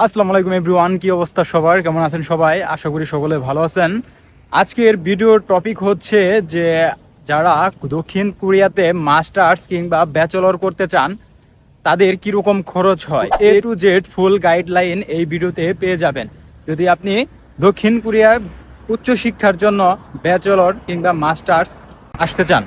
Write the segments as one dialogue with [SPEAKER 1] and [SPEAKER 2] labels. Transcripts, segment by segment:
[SPEAKER 1] আসসালামু আলাইকুম এভরিওয়ান, কি অবস্থা সবার? কেমন আছেন সবাই? আশা করি সকলে ভালো আছেন। আজকের ভিডিওর টপিক হচ্ছে যে যারা দক্ষিণ কোরিয়াতে মাস্টার্স কিংবা ব্যাচেলর করতে চান, তাদের কীরকম খরচ হয়? A to Z full guideline এই ভিডিওতে পেয়ে যাবেন। যদি আপনি দক্ষিণ কোরিয়ার উচ্চশিক্ষার জন্য ব্যাচেলর কিংবা মাস্টার্স আসতে চান।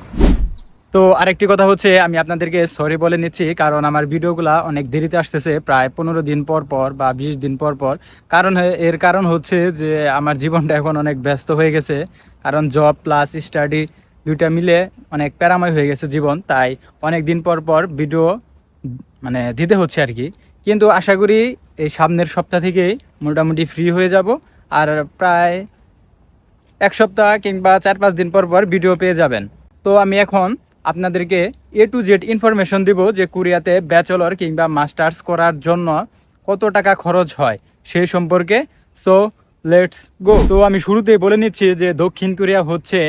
[SPEAKER 1] তো আরেকটি কথা হচ্ছে, আমি আপনাদেরকে সরি বলে নিচ্ছি, কারণ আমার ভিডিওগুলা অনেক দেরিতে আসতেছে, প্রায় পনেরো দিন পর পর বা বিশ দিন পর পর। কারণ এর কারণ হচ্ছে যে, আমার জীবনটা এখন অনেক ব্যস্ত হয়ে গেছে, কারণ জব প্লাস স্টাডি দুইটা মিলে অনেক প্যারাময় হয়ে গেছে জীবন, তাই অনেক দিন পর পর ভিডিও মানে দিতে হচ্ছে আর কি। কিন্তু আশা করি এই সামনের সপ্তাহ থেকেই মোটামুটি ফ্রি হয়ে যাব, আর প্রায় এক সপ্তাহ কিংবা চার পাঁচ দিন পর পর ভিডিও পেয়ে যাবেন। তো আমি এখন আপনাদেরকে এ টু জেড ইনফরমেশন দিব যে কোরিয়াতে ব্যাচেলর কিংবা মাস্টার্স করার জন্য কত টাকা খরচ হয় সেই সম্পর্কে। সো লেটস গো তো আমি শুরুতেই বলে নিচ্ছি যে দক্ষিণ কোরিয়া হচ্ছে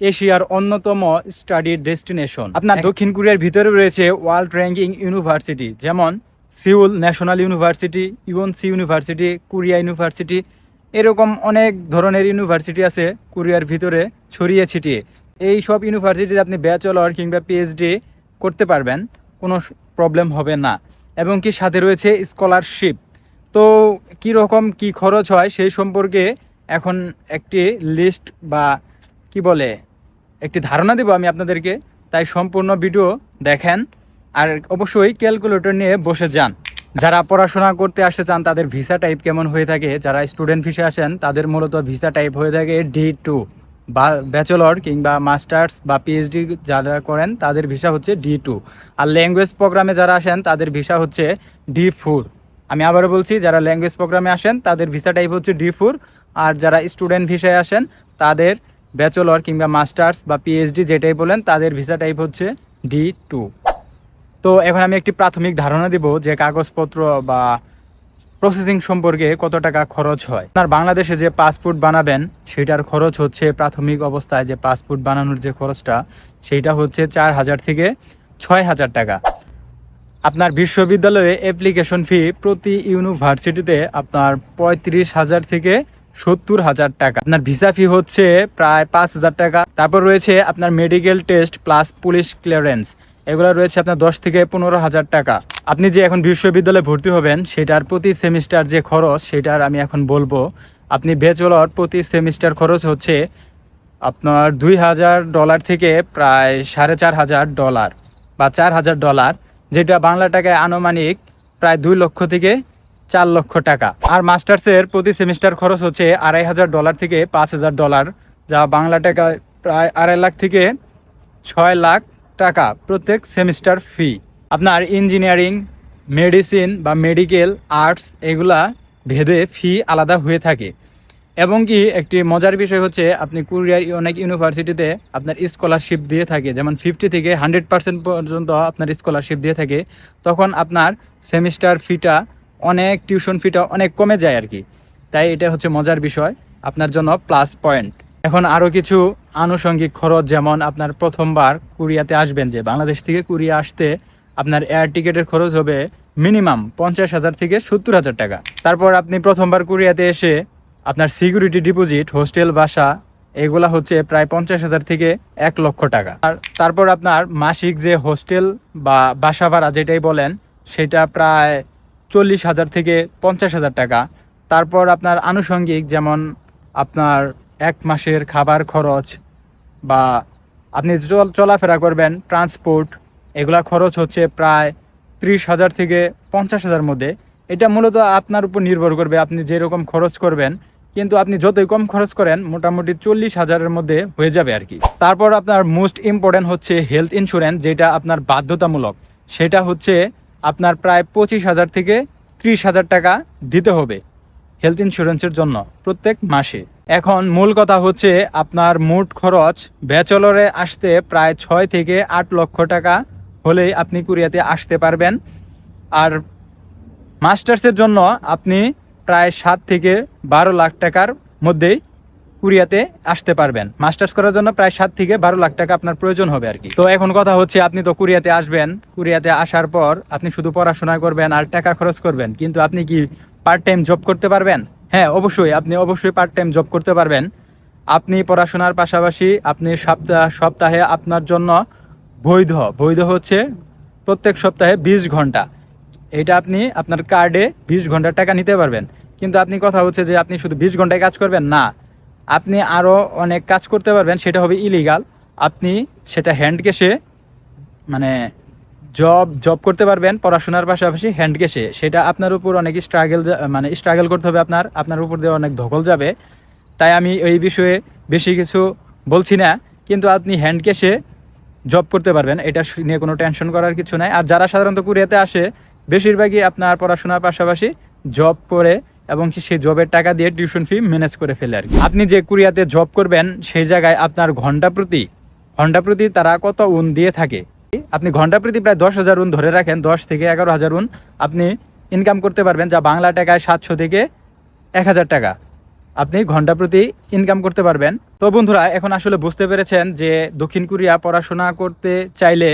[SPEAKER 1] এশিয়ার অন্যতম স্টাডি ডেস্টিনেশন আপনার দক্ষিণ কোরিয়ার ভিতরে রয়েছে ওয়ার্ল্ড র্যাঙ্কিং ইউনিভার্সিটি যেমন Seoul National University UNC University Korea University এরকম অনেক ধরনের ইউনিভার্সিটি আছে কোরিয়ার ভিতরে ছড়িয়ে ছিটিয়ে। এই সব ইউনিভার্সিটিতে আপনি ব্যাচেলর কিংবা পিএইচডি করতে পারবেন, কোনো প্রবলেম হবে না। এবং কি সাথে রয়েছে স্কলারশিপ তো কী রকম কী খরচ হয় সেই সম্পর্কে এখন একটি লিস্ট বা কি বলে, একটি ধারণা দেবো আমি আপনাদেরকে। তাই সম্পূর্ণ ভিডিও দেখেন আর অবশ্যই ক্যালকুলেটর নিয়ে বসে যান। যারা পড়াশোনা করতে আসতে চান, তাদের ভিসা টাইপ কেমন হয়ে থাকে? যারা স্টুডেন্ট ভিসা আসেন, তাদের মূলত ভিসা টাইপ হয়ে থাকে ডি টু বা ব্যাচেলর কিংবা মাস্টার্স বা পিএইচডি যারা করেন, তাদের ভিসা হচ্ছে ডি টু। আর ল্যাঙ্গুয়েজ প্রোগ্রামে যারা আসেন, তাদের ভিসা হচ্ছে ডি ফোর। আমি আবারও বলছি, যারা ল্যাঙ্গুয়েজ প্রোগ্রামে আসেন, তাদের ভিসা টাইপ হচ্ছে ডি ফোর। আর যারা স্টুডেন্ট ভিসায় আসেন, তাদের ব্যাচেলর কিংবা মাস্টার্স বা পিএইচডি যেটাই বলেন, তাদের ভিসা টাইপ হচ্ছে ডি টু। তো এখন আমি একটি প্রাথমিক ধারণা দিব যে কাগজপত্র বা প্রসেসিং সম্পর্কে কত টাকা খরচ হয়? আপনার বাংলাদেশে যে পাসপোর্ট বানাবেন সেটার খরচ হচ্ছে প্রাথমিক অবস্থায় যে পাসপোর্ট বানানোর যে খরচটা, সেইটা হচ্ছে চার হাজার থেকে ছয় হাজার টাকা। আপনার বিশ্ববিদ্যালয়ে অ্যাপ্লিকেশন ফি প্রতি ইউনিভার্সিটিতে আপনার পঁয়ত্রিশ হাজার থেকে সত্তর হাজার টাকা। আপনার ভিসা ফি হচ্ছে প্রায় পাঁচ হাজার টাকা। তারপর রয়েছে আপনার medical test plus police clearance এগুলো রয়েছে আপনার দশ থেকে পনেরো হাজার টাকা। আপনি যে এখন বিশ্ববিদ্যালয়ে ভর্তি হবেন, সেটার প্রতি সেমিস্টার যে খরচ, সেটার আমি এখন বলব। আপনি ব্যাচেলর প্রতি সেমিস্টার খরচ হচ্ছে আপনার দুই হাজার ডলার থেকে প্রায় সাড়ে চার হাজার ডলার বা চার হাজার ডলার, যেটা বাংলা টাকায় আনুমানিক প্রায় দুই লক্ষ থেকে চার লক্ষ টাকা। আর মাস্টার্সের প্রতি সেমিস্টার খরচ হচ্ছে আড়াই হাজার ডলার থেকে পাঁচ হাজার ডলার, যা বাংলা টাকায় প্রায় আড়াই লাখ থেকে ছয় লাখ টাকা, প্রত্যেক সেমিস্টার ফি। আপনার ইঞ্জিনিয়ারিং, মেডিসিন বা মেডিকেল, আর্টস এগুলা ভেদে ফি আলাদা হয়ে থাকে। এবং কি একটি মজার বিষয় হচ্ছে, আপনি কুরিয়ার অনেক ইউনিভার্সিটিতে আপনার স্কলারশিপ দিয়ে থাকে। যেমন ফিফটি থেকে হান্ড্রেড পার্সেন্ট পর্যন্ত আপনার স্কলারশিপ দিয়ে থাকে, তখন আপনার সেমিস্টার ফিটা অনেক, টিউশন ফিটা অনেক কমে যায় আর কি। তাই এটা হচ্ছে মজার বিষয়, আপনার জন্য প্লাস পয়েন্ট। এখন আরও কিছু আনুষঙ্গিক খরচ, যেমন আপনার প্রথমবার কুরিয়াতে আসবেন যে বাংলাদেশ থেকে কুরিয়া আসতে আপনার এয়ার টিকেটের খরচ হবে মিনিমাম পঞ্চাশ হাজার থেকে সত্তর হাজার টাকা। তারপর আপনি প্রথমবার কুরিয়াতে এসে আপনার সিকিউরিটি ডিপোজিট হোস্টেল বাসা, এগুলা হচ্ছে প্রায় পঞ্চাশ হাজার থেকে এক লক্ষ টাকা। আর তারপর আপনার মাসিক যে হোস্টেল বা বাসা ভাড়া যেটাই বলেন, সেটা প্রায় চল্লিশ হাজার থেকে পঞ্চাশ হাজার টাকা। তারপর আপনার আনুষঙ্গিক, যেমন আপনার এক মাসের খাবার খরচ বা আপনি চল চলাফেরা করবেন ট্রান্সপোর্ট এগুলা খরচ হচ্ছে প্রায় ত্রিশ হাজার থেকে পঞ্চাশ হাজার মধ্যে। এটা মূলত আপনার উপর নির্ভর করবে আপনি যেরকম খরচ করবেন, কিন্তু আপনি যতই কম খরচ করেন, মোটামুটি চল্লিশ হাজারের মধ্যে হয়ে যাবে আর কি। তারপর আপনার মোস্ট ইম্পর্ট্যান্ট হচ্ছে হেলথ ইন্স্যুরেন্স যেটা আপনার বাধ্যতামূলক। সেটা হচ্ছে আপনার প্রায় পঁচিশ হাজার থেকে ত্রিশ হাজার টাকা দিতে হবে। হেলথ ইন্স্যুরেন্সের জন্য প্রত্যেক মাসে। এখন মূল কথা হচ্ছে আপনার মোট খরচ ব্যাচেলরে আসতে প্রায় ছয় থেকে আট লক্ষ টাকা হলেই আপনি কোরিয়াতে আসতে পারবেন। আর মাস্টার্সের জন্য আপনি প্রায় সাত থেকে বারো লাখ টাকার মধ্যেই কুরিয়াতে আসতে পারবেন। মাস্টার্স করার জন্য প্রায় সাত থেকে বারো লাখ টাকা আপনার প্রয়োজন হবে আর কি। তো এখন কথা হচ্ছে আপনি তো কুরিয়াতে আসবেন। কুরিয়াতে আসার পর আপনি শুধু পড়াশোনা করবেন আর টাকা খরচ করবেন। কিন্তু আপনি কি পার্ট টাইম জব করতে পারবেন? হ্যাঁ অবশ্যই। আপনি অবশ্যই পার্ট টাইম জব করতে পারবেন। আপনি পড়াশোনার পাশাপাশি আপনি সপ্তাহ, সপ্তাহে আপনার জন্য বৈধ। বৈধ হচ্ছে প্রত্যেক সপ্তাহে বিশ ঘণ্টা। এটা আপনি আপনার কার্ডে বিশ ঘণ্টা টাকা নিতে পারবেন। কিন্তু আপনি কথা হচ্ছে যে আপনি শুধু বিশ ঘন্টায় কাজ করবেন? না। আপনি আরও অনেক কাজ করতে পারবেন। সেটা হবে ইলিগাল আপনি সেটা হ্যান্ড ক্যাশে মানে জব জব করতে পারবেন, পড়াশোনার পাশাপাশি হ্যান্ড ক্যাশে সেটা আপনার উপর অনেক স্ট্রাগল মানে স্ট্রাগল করতে হবে আপনার আপনার উপর দিয়ে অনেক ধকল যাবে। তাই আমি এই বিষয়ে বেশি কিছু বলছি না, কিন্তু আপনি হ্যান্ড ক্যাশে জব করতে পারবেন। এটা নিয়ে কোনো টেনশন করার কিছু নাই। আর যারা সাধারণত কুরিয়াতে আসে, বেশিরভাগই আপনার পড়াশোনার পাশাপাশি জব করে এবং সেই জবের টাকা দিয়ে টিউশন ফি ম্যানেজ করে ফেলে আর আপনি যে কুরিয়াতে জব করবেন, সেই জায়গায় আপনার ঘণ্টা প্রতি ঘণ্টা প্রতি তারা কত উন দিয়ে থাকে? আপনি ঘণ্টা প্রতি প্রায় দশ হাজার উন ধরে রাখেন, দশ থেকে এগারো হাজার উন আপনি ইনকাম করতে পারবেন যা বাংলা টাকায় সাতশো থেকে এক হাজার টাকা। আপনি ঘণ্টা প্রতি ইনকাম করতে পারবেন। তো বন্ধুরা, এখন আসলে বুঝতে পেরেছেন যে দক্ষিণ কোরিয়া পড়াশোনা করতে চাইলে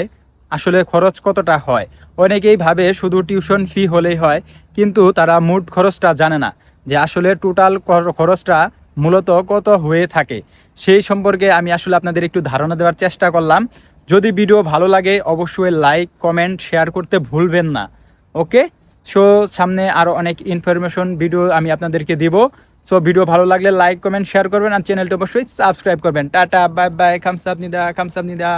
[SPEAKER 1] আসলে খরচ কতটা হয়। অনেকেই ভাবে শুধু টিউশন ফি হলেই হয়, কিন্তু তারা মোট খরচটা জানে না যে আসলে টোটাল খরচটা মূলত কত হয়ে থাকে। সেই সম্পর্কে আমি আসলে আপনাদের একটু ধারণা দেওয়ার চেষ্টা করলাম। যদি ভিডিও ভালো লাগে, অবশ্যই লাইক কমেন্ট শেয়ার করতে ভুলবেন না। ওকে সো সামনে আরও অনেক ইনফরমেশন ভিডিও আমি আপনাদেরকে দিব। সো ভিডিও ভালো লাগলে লাইক কমেন্ট শেয়ার করবেন, আর চ্যানেলটা অবশ্যই সাবস্ক্রাইব করবেন। টাটা বাই বাই খামসাব নিদা খামসাব নিদা